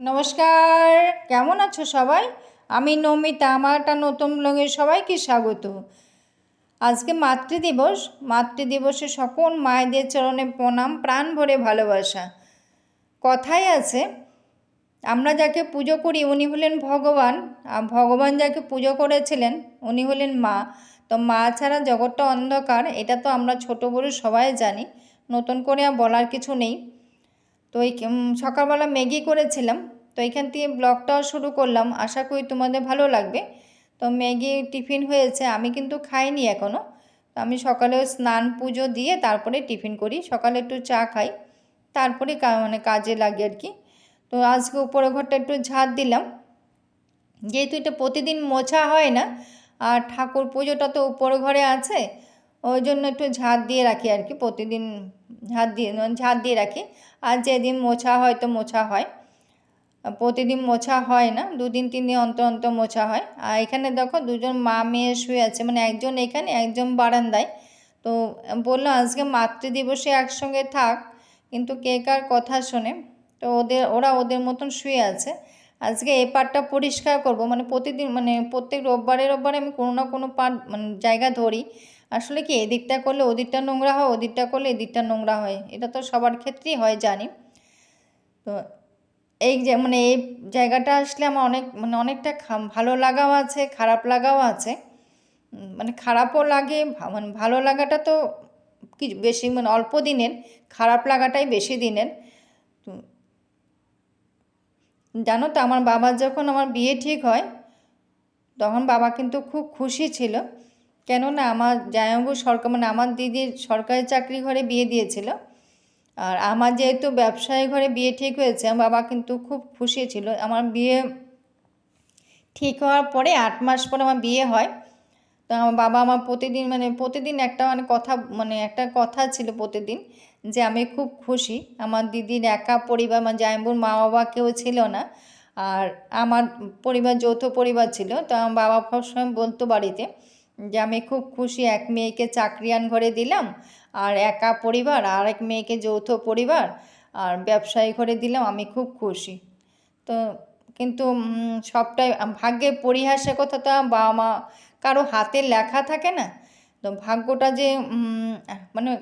নমস্কার, কেমন আছো সবাই? আমি নমিতা, আমার একটা নতুন ব্লগে সবাইকে স্বাগত। আজকে মাতৃদিবস মাতৃদিবসে সকল মায়েদের চরণে প্রণাম, প্রাণ ভরে ভালোবাসা। কথাই আছে, আমরা যাকে পুজো করি উনি হলেন ভগবান, আর ভগবান যাকে পুজো করেছিলেন উনি হলেন মা। তো মা ছাড়া জগৎটা অন্ধকার, এটা তো আমরা ছোট বড় সবাই জানি, নতুন করে আর বলার কিছু নেই। তো এই সকালবেলা ম্যাগি করেছিলাম। তো এখান থেকে ব্লগটাও শুরু করলাম। আশা করি তোমাদের ভালো লাগবে। তো ম্যাগি টিফিন হয়েছে। আমি কিন্তু খাইনি এখনও তো আমি সকালে স্নান পুজো দিয়ে তারপরে টিফিন করি। সকালে একটু চা খাই। তারপরে মানে কাজে লাগে আর কি। তো আজকে উপরে ঘরটা একটু ঝাড় দিলাম। যেহেতু এটা প্রতিদিন মোছা হয় না, আর ঠাকুর পুজোটা তো উপর ঘরে আছে, ওই জন্য একটু ঝাড় দিয়ে রাখি আর কি প্রতিদিন। ঝাড় দিয়ে ঝাড় দিয়ে রাখি। আর যেদিন মোছা হয় তো মোছা হয়। প্রতিদিন মোছা হয় না, দুদিন তিন দিন অন্তর অন্তর মোছা হয়। আর এখানে দেখো দুজন মা মেয়ে শুয়ে আছে মানে একজন এখানে, একজন বারান্দায়। তো বলল আজকে মাতৃদিবসে একসঙ্গে থাক, কিন্তু কে কার কথা শোনে। তো ওদের, ওরা ওদের মতন শুয়ে আছে। আজকে এই পার্টটা পরিষ্কার করব মানে প্রতিদিন মানে প্রত্যেক রোববারে রোববারে আমি কোনো না কোনো পার্ট মানে জায়গা ধরি। আসলে কি এদিকটা করলে ওদিকটা নোংরা হয়, ওদিকটা করলে এদিকটা নোংরা হয়? এটা তো সবার ক্ষেত্রেই হয়, জানি। তো এই যে মানে এই জায়গাটা আসলে আমার অনেক মানে অনেকটা ভালো লাগাও আছে, খারাপ লাগাও আছে। মানে খারাপও লাগে মানে ভালো লাগাটা তো কি বেশি মানে অল্প দিনের, খারাপ লাগাটাই বেশি দিনের। জানো তো, আমার বাবার যখন আমার বিয়ে ঠিক হয়, তখন বাবা কিন্তু খুব খুশি ছিল। কেননা আমার জায়ঙ্গু সরকার মানে আমার দিদির সরকারি চাকরি ঘরে বিয়ে দিয়েছিল। আর আমার যেহেতু ব্যবসায়ী ঘরে বিয়ে ঠিক হয়েছে, আমার বাবা কিন্তু খুব খুশি ছিল। আমার বিয়ে ঠিক হওয়ার পরে আট মাস পরে আমার বিয়ে হয়। তো আমার বাবা আমার প্রতিদিন মানে প্রতিদিন একটা মানে কথা মানে একটা কথা ছিল প্রতিদিন যে আমি খুব খুশি। আমার দিদির একা পরিবার আমার জায়ম্বুর মা বাবা কেউ ছিল না। আর আমার পরিবার, যৌথ পরিবার ছিল। তো আমার বাবা সবসময় বলতো বাড়িতে যে আমি খুব খুশি, এক মেয়েকে চাকরিয়ান ঘরে দিলাম, আর একা পরিবার, আর এক মেয়েকে যৌথ পরিবার, আর ব্যবসায়ী ঘরে দিলাম, আমি খুব খুশি। তো কিন্তু সবটাই ভাগ্যের পরিহাসের কথা তো বাবা মা, কারও হাতে লেখা থাকে না। তো ভাগ্যটা যে মানে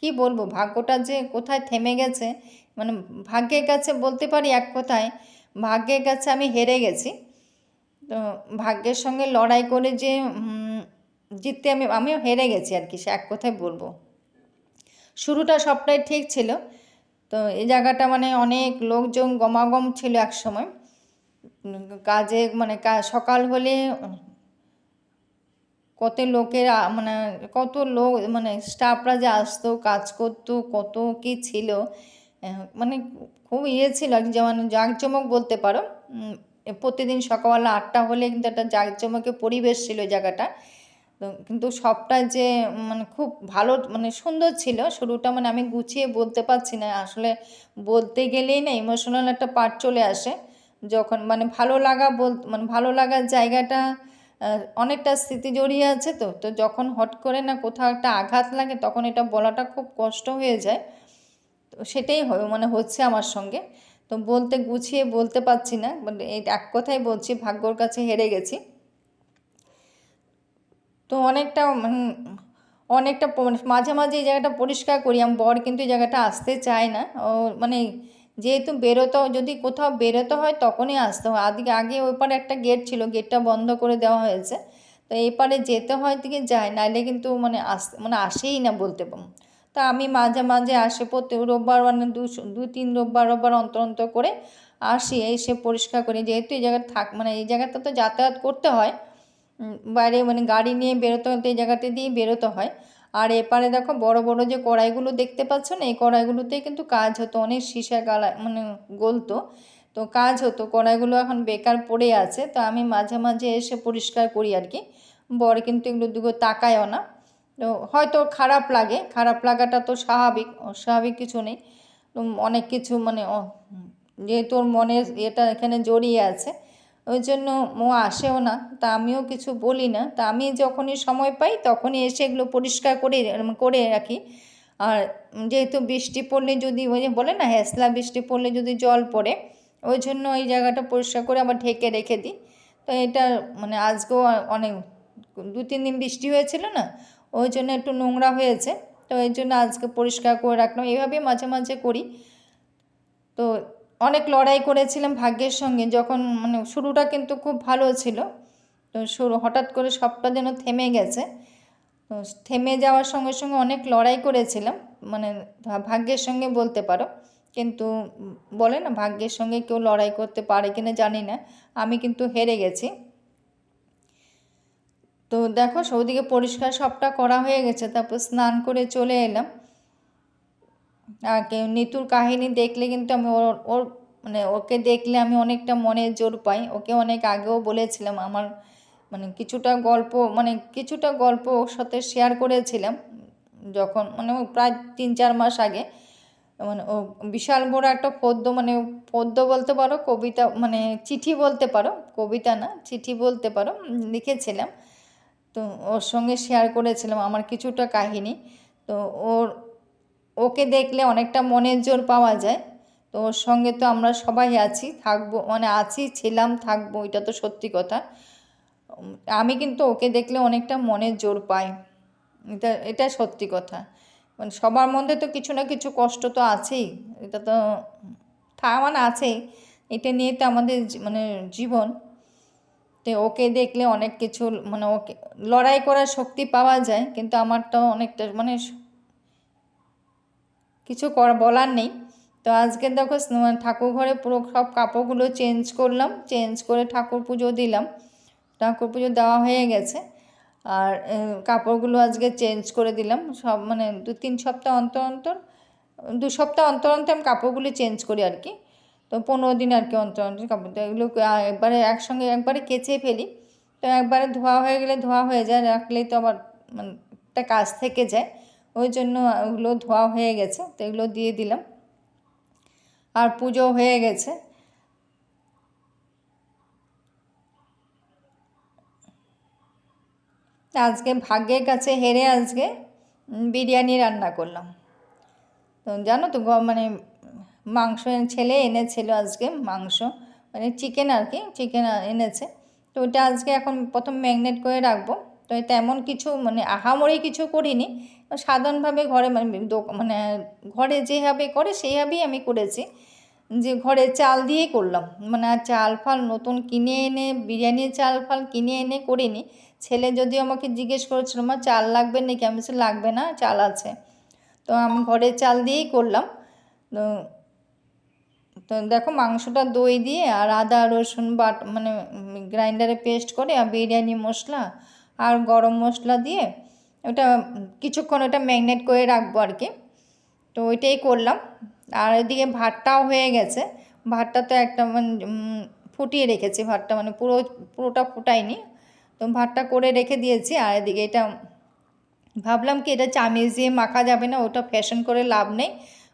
কি বলব, ভাগ্যটা যে কোথায় থেমে গেছে মানে ভাগ্যের কাছে বলতে পারি এক কথায়, ভাগ্যের কাছে আমি হেরে গেছি। তো ভাগ্যের সঙ্গে লড়াই করে যে জিততে আমি, আমিও হেরে গেছি আর কি, সে এক কথায় বলব। শুরুটা সবটাই ঠিক ছিল। তো এই জায়গাটা মানে অনেক লোকজন গমাগম ছিল এক সময়। কাজে মানে সকাল হলে কত লোকের মানে কত লোক মানে স্টাফরা যে আসতো, কাজ করতো, কত কি ছিল মানে খুব ইয়ে ছিল, যেমন জাঁকজমক বলতে পারো। প্রতিদিন সকালবেলা আটটা হলে কিন্তু একটা জাঁকজমকের পরিবেশ ছিল জায়গাটা। কিন্তু সবটা যে মানে খুব ভালো মানে সুন্দর ছিল, শুরুটা মানে আমি গুছিয়ে বলতে পারছি না। আসলে বলতে গেলেই না ইমোশনাল একটা পার্ট চলে আসে। যখন মানে ভালো লাগা বল মানে ভালো লাগার জায়গাটা অনেকটা স্মৃতি জড়িয়ে আছে তো। তো যখন হট করে না কোথাও একটা আঘাত লাগে তখন এটা বলাটা খুব কষ্ট হয়ে যায়। তো সেটাই হবে মানে হচ্ছে আমার সঙ্গে। তো বলতে গুছিয়ে বলতে পারছি না মানে এক কথাই বলছি, ভাগ্যর কাছে হেরে গেছি। তো অনেকটা মানে অনেকটা মানে মাঝে মাঝে এই জায়গাটা পরিষ্কার করি, আমার বর কিন্তু এই জায়গাটা আসতে চায় না। ও মানে যেহেতু বেরোতে, যদি কোথাও বেরোতে হয় তখনই আসতে হয়। আদিকে, আগে ওই পারে একটা গেট ছিল, গেটটা বন্ধ করে দেওয়া হয়েছে। তো এপারে যেতে হয় দিকে যায়, নাইলে কিন্তু মানে আস মানে আসেই না বলতে তা আমি মাঝে মাঝে আসে প্রত্যেক রোববার মানে দু দু, তিন রোববার রোববার অন্তর অন্তর করে আসি, এসে পরিষ্কার করি। যেহেতু এই জায়গায় থাক মানে এই জায়গাটা তো যাতায়াত করতে হয় বাইরে মানে গাড়ি নিয়ে বেরোতে হতে এই জায়গাতে দিয়ে বেরোতে হয়। আর এপারে দেখো বড় বড় যে কড়াইগুলো দেখতে পাচ্ছ না, এই কড়াইগুলোতেই কিন্তু কাজ হতো, অনেক সীসা গালা মানে গলতো। তো কাজ হতো, কড়াইগুলো এখন বেকার পড়ে আছে, তো আমি মাঝে মাঝে এসে পরিষ্কার করি আর কি। বর কিন্তু এগুলো দুটো তাকায়ও না। তো হয়তো খারাপ লাগে, খারাপ লাগাটা তো স্বাভাবিক, অস্বাভাবিক কিছু নেই। অনেক কিছু মানে যেহেতু ওর মনের এটা এখানে জড়িয়ে আছে, ওই জন্য ও আসেও না। তা আমিও কিছু বলি না। তা আমি যখনই সময় পাই তখনই এসে এগুলো পরিষ্কার করে করে রাখি। আর যেহেতু বৃষ্টি পড়লে যদি, ওই যে বলে না, হেসলা বৃষ্টি পড়লে যদি জল পড়ে, ওই জন্য ওই জায়গাটা পরিষ্কার করে আবার ঢেকে রেখে দিই। তো এটা মানে আজকেও অনেক, দু, তিন দিন বৃষ্টি হয়েছিল না ওই জন্য একটু নোংরা হয়েছে। তো এই জন্য আজকে পরিষ্কার করে রাখলাম। এইভাবে মাঝে মাঝে করি। তো অনেক লড়াই করেছিলাম ভাগ্যের সঙ্গে। যখন মানে শুরুটা কিন্তু খুব ভালো ছিল। তো শুরু হঠাৎ করে সবটা যেন থেমে গেছে। তো থেমে যাওয়ার সঙ্গে সঙ্গে অনেক লড়াই করেছিলাম। মানে ভাগ্যের সঙ্গে বলতে পারো। কিন্তু বলে না, ভাগ্যের সঙ্গে কেউ লড়াই করতে পারে কিনা জানি না। আমি কিন্তু হেরে গেছি। তো দেখো সৌদিকে পরিষ্কার সবটা করা হয়ে গেছে, তারপর স্নান করে চলে এলাম। আর নিতুর কাহিনী দেখলে কিন্তু আমি ওর ওর মানে ওকে দেখলে আমি অনেকটা মনে জোর পাই। ওকে অনেক আগেও বলেছিলাম আমার মানে কিছুটা গল্প মানে কিছুটা গল্প ওর সাথে শেয়ার করেছিলাম। যখন মানে প্রায় তিন চার মাস আগে মানে ও বিশাল বড় একটা পদ্য মানে পদ্য বলতে পারো, কবিতা মানে চিঠি বলতে পারো, কবিতা না, চিঠি বলতে পারো লিখেছিলাম। তো ওর সঙ্গে শেয়ার করেছিলাম আমার কিছুটা কাহিনী। তো ওর, ওকে দেখলে অনেকটা মনের জোর পাওয়া যায়। তো ওর সঙ্গে তো আমরা সবাই আছি, থাকব মানে আছি, ছিলাম, থাকব, এটা তো সত্যি কথা। আমি কিন্তু ওকে দেখলে অনেকটা মনের জোর পাই। এটা এটা সত্যি কথা। মানে সবার মধ্যে তো কিছু না কিছু কষ্ট তো আছেই। এটা তো মানে আছেই। এটা নিয়ে তো আমাদের মানে জীবন। তো ওকে দেখলে অনেক কিছু মানে ওকে, লড়াই করার শক্তি পাওয়া যায়, কিন্তু আমারটাও অনেকটা মানে কিছু করা, বলার নেই। তো আজকে দেখো ঠাকুর ঘরে পুরো সব কাপড়গুলো চেঞ্জ করলাম, চেঞ্জ করে ঠাকুর পুজো দিলাম। ঠাকুর পুজো দেওয়া হয়ে গেছে। আর কাপড়গুলো আজকে চেঞ্জ করে দিলাম। সব মানে দু, তিন সপ্তাহ অন্তর অন্তর, দু সপ্তাহ অন্তর অন্তর আমি কাপড়গুলি চেঞ্জ করি আর কি। তো পনেরো দিন আর কি অন্তর অন্তর কাপড় এগুলো একবারে একসঙ্গে একবারে কেচে ফেলি। তো একবারে ধোয়া হয়ে গেলে ধোয়া হয়ে যায়, রাখলেই তো আবার মানে একটা কাজ থেকে যায়। ওই জন্য ওগুলো ধোয়া হয়ে গেছে, তো এগুলো দিয়ে দিলাম। আর পুজো হয়ে গেছে। আজকে ভাগ্যের কাছে হেরে আজকে বিরিয়ানি রান্না করলাম। তো জানো তো মানে মাংস ছেলে এনেছিল আজকে, মাংস মানে চিকেন আর কি চিকেন এনেছে। তো ওটা আজকে এখন প্রথম ম্যাগনেট করে রাখব। তো তেমন কিছু মানে আহামরি কিছু করিনি। সাধারণভাবে ঘরে মানে মানে ঘরে যেভাবে করে সেইভাবেই আমি করেছি। যে ঘরে চাল দিয়েই করলাম। মানে চাল ফাল নতুন কিনে এনে বিরিয়ানির চাল ফাল কিনে এনে করিনি। ছেলে যদি আমাকে জিজ্ঞেস করেছিল আমার চাল লাগবে নাকি? আমি লাগবে না, চাল আছে। তো আমি ঘরের চাল দিয়েই করলাম। তো তো দেখো মাংসটা দই দিয়ে আর আদা, রসুন বাট মানে গ্রাইন্ডারে পেস্ট করে আর বিরিয়ানি মশলা আর গরম মশলা দিয়ে ওটা কিছুক্ষণ ওটা ম্যাগনেট করে রাখব আর কি। তো ওইটাই করলাম। আর এদিকে ভাতটাও হয়ে গেছে। ভাতটা তো একটা মানে ফুটিয়ে রেখেছি ভাতটা মানে পুরো, পুরোটা ফুটাইনি তো ভাতটা করে রেখে দিয়েছি। আর এদিকে এটা ভাবলাম কি এটা চামিচ দিয়ে মাখা যাবে না, ওটা ফ্যাশন করে লাভ নেই।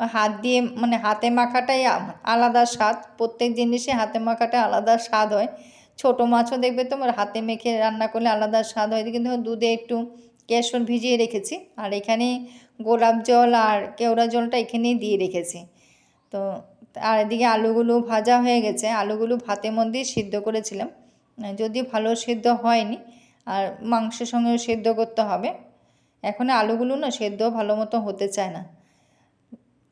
হাত দিয়ে মানে হাতে মাখাটাই আলাদা স্বাদ। প্রত্যেক জিনিসে হাতে মাখাটা আলাদা স্বাদ হয়। ছোটো মাছও দেখবে তোমার হাতে মেখে রান্না করলে আলাদা স্বাদ হয়। কিন্তু দুধে একটু কেশর ভিজিয়ে রেখেছি। আর এখানে গোলাপ জল আর কেওড়া জলটা এখানেই দিয়ে রেখেছি। তো আর এদিকে আলুগুলো ভাজা হয়ে গেছে। আলুগুলো ভাতের মধ্যেই সিদ্ধ করেছিলাম। যদি ভালো সেদ্ধ হয়নি, আর মাংসের সঙ্গেও সেদ্ধ করতে হবে। এখন আলুগুলো না সেদ্ধ ভালো মতো হতে চায় না।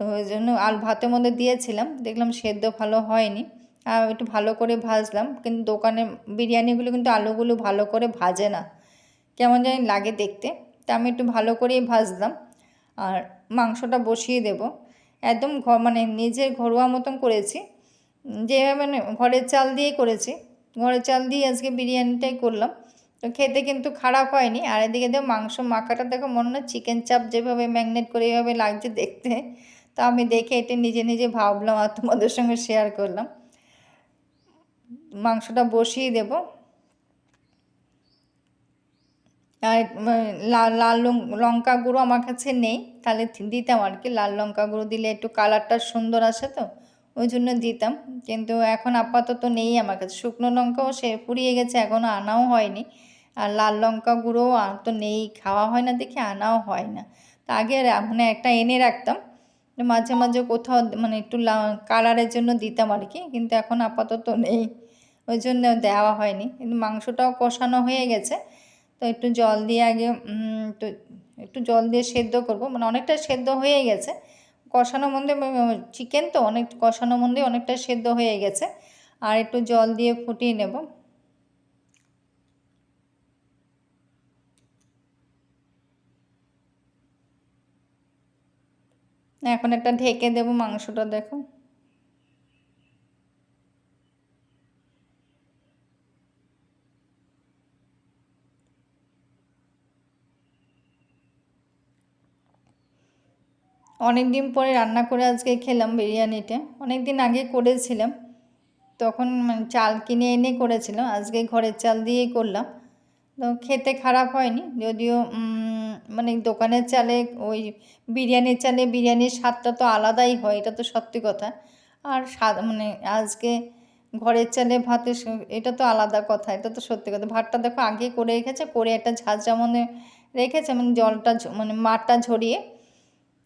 তো ওই জন্য আর ভাতের মধ্যে দিয়েছিলাম। দেখলাম সেদ্ধ ভালো হয়নি। আর একটু ভালো করে ভাজলাম। কিন্তু দোকানে বিরিয়ানিগুলো কিন্তু আলুগুলো ভালো করে ভাজে না। কেমন জানি লাগে দেখতে। তা আমি একটু ভালো করেই ভাজলাম। আর মাংসটা বসিয়ে দেব। একদম ঘর মানে নিজের ঘরোয়া মতন করেছি। যেভাবে মানে ঘরের চাল দিয়ে করেছি। ঘরের চাল দিয়ে আজকে বিরিয়ানিটাই করলাম। তো খেতে কিন্তু খারাপ হয়নি। আর এদিকে দেখো মাংস মাখাটা দেখো মনে হয় চিকেন চাপ যেভাবে ম্যাগনেট করে এইভাবে লাগছে দেখতে। তো আমি দেখে এটা নিজে নিজে ভাবলাম আর তোমাদের সঙ্গে শেয়ার করলাম। মাংসটা বসিয়ে দেব। আর লাল লঙ্কা গুঁড়ো আমার কাছে নেই, তাহলে দিতাম আর কি। লাল লঙ্কা গুঁড়ো দিলে একটু কালারটা সুন্দর আসে তো, ওই জন্য দিতাম। কিন্তু এখন আপাতত নেই আমার কাছে। শুকনো লঙ্কাও সে পুড়িয়ে গেছে এখনও আনাও হয়নি। আর লাল লঙ্কা গুঁড়োও তো নেই, খাওয়া হয় না দেখে, আনাও হয় না। তা আগে মানে একটা এনে রাখতাম। মাঝে মাঝে কোথাও মানে একটু কালারের জন্য দিতাম আর কি, কিন্তু এখন আপাতত নেই, ওই জন্য দেওয়া হয়নি, কিন্তু মাংসটাও কষানো হয়ে গেছে, তো একটু জল দিয়ে আগে তো একটু জল দিয়ে সেদ্ধ করব মানে অনেকটা সেদ্ধ হয়ে গেছে, কষানো মধ্যে চিকেন তো অনেক, কষানো মধ্যে অনেকটা সেদ্ধ হয়ে গেছে, আর একটু জল দিয়ে ফুটিয়ে নেব এখন একটা ঢেকে দেব মাংসটা, দেখো। অনেক দিন পরে রান্না করে আজকে খেলাম বিরিয়ানিটা। অনেক দিন আগে করেছিলাম, তখন মানে চাল কিনে এনে করেছিলাম, আজকে ঘরের চাল দিয়েই করলাম। তো খেতে খারাপ হয়নি, যদিও মানে দোকানের চালে, ওই বিরিয়ানির চালে বিরিয়ানির স্বাদটা তো আলাদাই হয়, এটা তো সত্যি কথা। আর স্বাদ মানে আজকে ঘরের চালে ভাতের এটা তো আলাদা কথা, এটা তো সত্যি কথা। ভাতটা দেখো আগে করে রেখেছে, করে একটা ঝাঁঝরা মনে রেখেছে মানে জলটা মানে মাঠটা ঝরিয়ে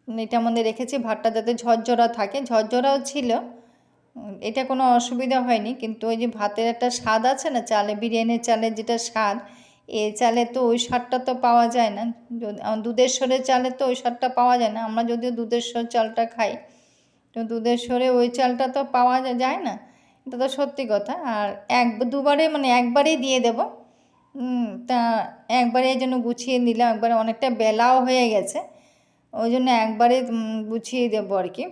এটা মধ্যে রেখেছি, ভাতটা যাতে ঝরঝরা থাকে। ঝরঝরাও ছিল, এটা কোনো অসুবিধা হয়নি, কিন্তু ওই যে ভাতের একটা স্বাদ আছে না, চালে, বিরিয়ানির চালের যেটা স্বাদ এ চালে তো ওই স্বাদটা তো পাওয়া যায় না। দুধের দুধেশ্বরের চালে তো ওই স্বাদটা পাওয়া যায় না। আমরা যদিও দুধের দুধেশ্বর চালটা খাই, তো দুধের দুধেশ্বরে ওই চালটা তো পাওয়া যায় না। এটা তো সত্যি কথা। আর এক, দুবারে মানে একবারেই দিয়ে দেব। তা একবারে এই জন্য গুছিয়ে নিলাম। একবারে অনেকটা বেলাও হয়ে গেছে। ওই জন্য একবারে গুছিয়ে দেবো আর কি।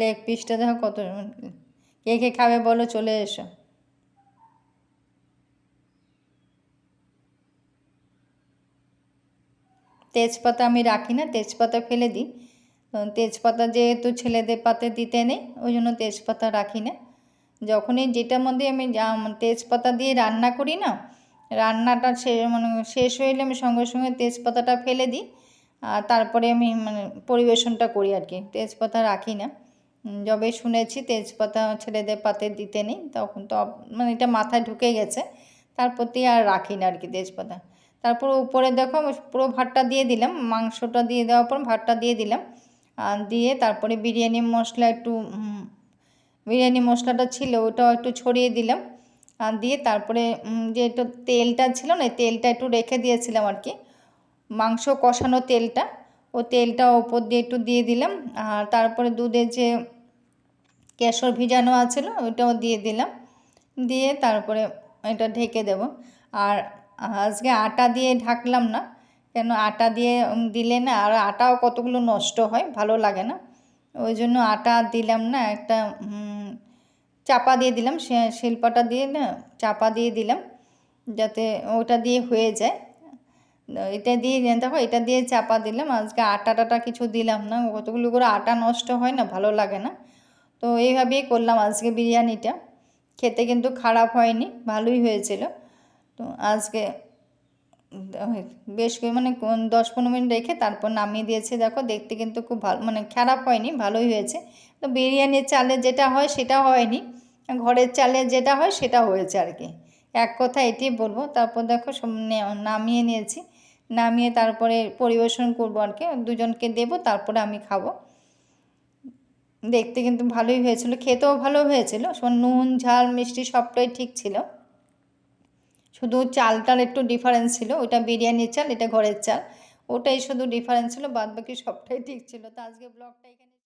লেগ পিসটা দেখো কত, কে কে খাবে বলো চলে এসো। তেজপাতা আমি রাখি না, তেজপাতা ফেলে দিই। তেজপাতা যেহেতু ছেলেদের পাতে দিতে নেই, ওই জন্য তেজপাতা রাখি না। যখনই যেটার মধ্যে আমি তেজপাতা দিয়ে রান্না করি না, রান্নাটা সে মানে শেষ হইলে আমি সঙ্গে সঙ্গে তেজপাতাটা ফেলে দিই। আর তারপরে আমি মানে পরিবেশনটা করি আর কি, তেজপাতা রাখি না। যবে শুনেছি তেজপাতা ছেলেদের পাতে দিতে নেই, তখন তো মানে এটা মাথায় ঢুকে গেছে, তার প্রতি আর রাখি না আর কি তেজপাতা। তারপর উপরে দেখো পুরো ভাতটা দিয়ে দিলাম, মাংসটা দিয়ে দেওয়ার পর ভাতটা দিয়ে দিলাম, আর দিয়ে তারপরে বিরিয়ানি মশলা একটু বিরিয়ানি মশলাটা ছিল ওটাও একটু ছড়িয়ে দিলাম, আর দিয়ে তারপরে যে একটু তেলটা ছিল না তেলটা একটু রেখে দিয়েছিলাম আর কি, মাংস কষানো তেলটা, ও তেলটা ওপর দিয়ে একটু দিয়ে দিলাম, আর তারপরে দুধে যে কেশর ভিজানো আছিল ওইটাও দিয়ে দিলাম। দিয়ে তারপরে এটা ঢেকে দেব। আর আজকে আটা দিয়ে ঢাকলাম না, কেন আটা দিয়ে দিলে না আর আটাও কতগুলো নষ্ট হয়, ভালো লাগে না। ওই জন্য আটা দিলাম না, একটা চাপা দিয়ে দিলাম শিল্পাটা দিয়ে না, চাপা দিয়ে দিলাম, যাতে ওটা দিয়ে হয়ে যায়। এটা দিয়ে, দেখো, এটা দিয়ে চাপা দিলাম, আজকে আটা টাটা কিছু দিলাম না, কতগুলো করে আটা নষ্ট হয় না, ভালো লাগে না। তো এইভাবেই করলাম আজকে বিরিয়ানিটা। খেতে কিন্তু খারাপ হয়নি, ভালোই হয়েছিল। তো আজকে বেশ মানে দশ পনেরো মিনিট রেখে তারপর নামিয়ে দিয়েছে। দেখো দেখতে কিন্তু খুব ভালো মানে খারাপ হয়নি, ভালোই হয়েছে। তো বিরিয়ানির চালে যেটা হয় সেটা হয়নি, ঘরের চালে যেটা হয় সেটা হয়েছে আর কি। এক কথা এটি বলব। তারপর দেখো নামিয়ে নিয়েছি। নামিয়ে তারপরে পরিবেশন করব আর কি। দুজনকে দেবো, তারপরে আমি খাব। দেখতে কিন্তু ভালোই হয়েছিল, খেতেও ভালো হয়েছিল। নুন, ঝাল, মিষ্টি সবটাই ঠিক ছিল। শুধু চালটার একটু ডিফারেন্স ছিল ওটা বিরিয়ানির চাল, এটা ঘরের চাল। ওটাই শুধু ডিফারেন্স ছিল বাদ বাকি সবটাই ঠিক ছিল। তো আজকে ব্লগটা এখানে